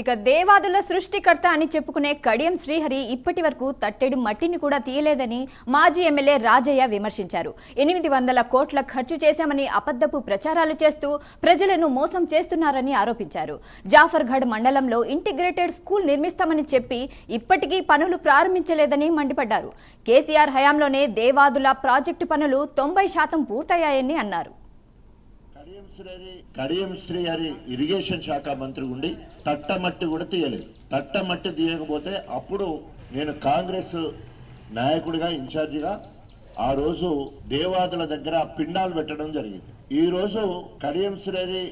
ఇక దేవాదుల సృష్టికర్త అని చెప్పుకునే కడియం శ్రీహరి ఇప్పటి వరకు తట్టెడు మట్టిని కూడా తీయలేదని మాజీ ఎమ్మెల్యే రాజయ్య విమర్శించారు. ఎనిమిది వందల కోట్ల ఖర్చు చేశామని అబద్ధపు ప్రచారాలు చేస్తూ ప్రజలను మోసం చేస్తున్నారని ఆరోపించారు. జాఫర్గఢ్ మండలంలో ఇంటిగ్రేటెడ్ స్కూల్ నిర్మిస్తామని చెప్పి ఇప్పటికీ పనులు ప్రారంభించలేదని మండిపడ్డారు. కేసీఆర్ హయాంలోనే దేవాదుల ప్రాజెక్టు పనులు తొంభై శాతం పూర్తయ్యాయని అన్నారు. కడియం శ్రీ గారి ఇరిగేషన్ శాఖ మంత్రి ఉండి తట్టమట్టి కూడా తీయలేదు. తట్టమట్టి తీయకపోతే అప్పుడు నేను కాంగ్రెస్ నాయకుడిగా ఇన్ఛార్జిగా ఆ రోజు దేవాదుల దగ్గర పిండాలు పెట్టడం జరిగింది. ఈ రోజు కడియం శ్రీ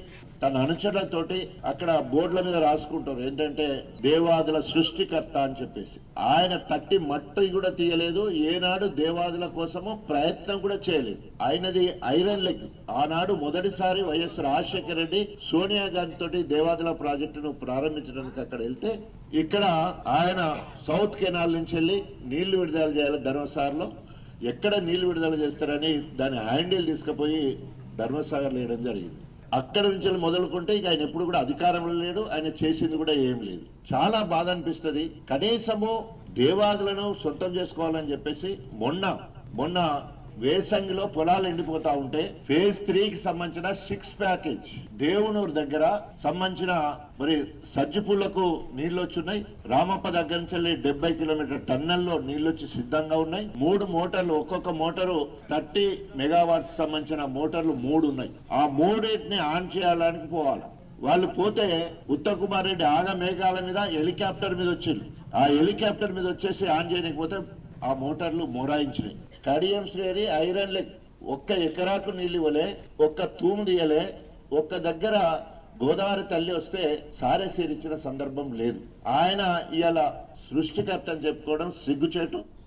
తన అనుచరులతోటి అక్కడ బోర్డుల మీద రాసుకుంటారు. ఏంటంటే దేవాదుల సృష్టికర్త అని చెప్పేసి. ఆయన తట్టి మట్టి కూడా తీయలేదు. ఏనాడు దేవాదుల కోసము ప్రయత్నం కూడా చేయలేదు. ఆయనది ఐరన్ లెగ్. ఆనాడు మొదటిసారి వైఎస్ రాజశేఖర రెడ్డి సోనియా గాంధీ తోటి దేవాదుల ప్రాజెక్టును ప్రారంభించడానికి అక్కడ వెళ్తే ఇక్కడ ఆయన సౌత్ కెనాల్ నుంచి వెళ్ళి నీళ్ళు విడుదల చేయాలి ధర్మసాగర్లో. ఎక్కడ నీళ్ళు విడుదల చేస్తారని దాని హ్యాండిల్ తీసుకుపోయి ధర్మసాగర్ వేయడం జరిగింది. అక్కడ నుంచి వెళ్ళి మొదలుకుంటే ఇక ఆయన ఎప్పుడు కూడా అధికారంలో లేడు ఆయన చేసింది కూడా ఏం లేదు. చాలా బాధ అనిపిస్తుంది. కనీసము దేవాదులను సొంతం చేసుకోవాలని చెప్పేసి మొన్న మొన్న వేసంగిలో పొలాలు ఎండిపోతా ఉంటే ఫేజ్ త్రీకి సంబంధించిన సిక్స్ ప్యాకేజ్ దేవునూరు దగ్గర సంబంధించిన మరి సజ్జిపూళ్ళకు నీళ్ళు వచ్చున్నాయి రామప్ప దగ్గర నుంచి వెళ్ళి డెబ్బై కిలోమీటర్ టన్నెల్లో నీళ్ళు వచ్చి సిద్ధంగా ఉన్నాయి. మూడు మోటార్లు ఒక్కొక్క మోటారు థర్టీ మెగావాట్స్ సంబంధించిన మోటార్లు మూడు ఉన్నాయి. ఆ మూడింటిని ఆన్ చేయడానికి పోవాలి? వాళ్ళు పోతే ఉత్తమ్ కుమార్ రెడ్డి ఆగ మేఘాల మీద హెలికాప్టర్ మీద వచ్చింది ఆ హెలికాప్టర్ మీద వచ్చేసి ఆన్ చేయకపోతే ఆ మోటార్లు మొరాయించినాయి. Kadiyam Srihari iron leg. ఒక్క ఎకరాకు నీళ్ళు ఇవ్వలే ఒక్క తూము తీయలే ఒక్క దగ్గర గోదావరి తల్లి వస్తే సారే సందర్భం లేదు. ఆయన ఇవాళ సృష్టికర్త అని చెప్పుకోవడం సిగ్గుచేటు.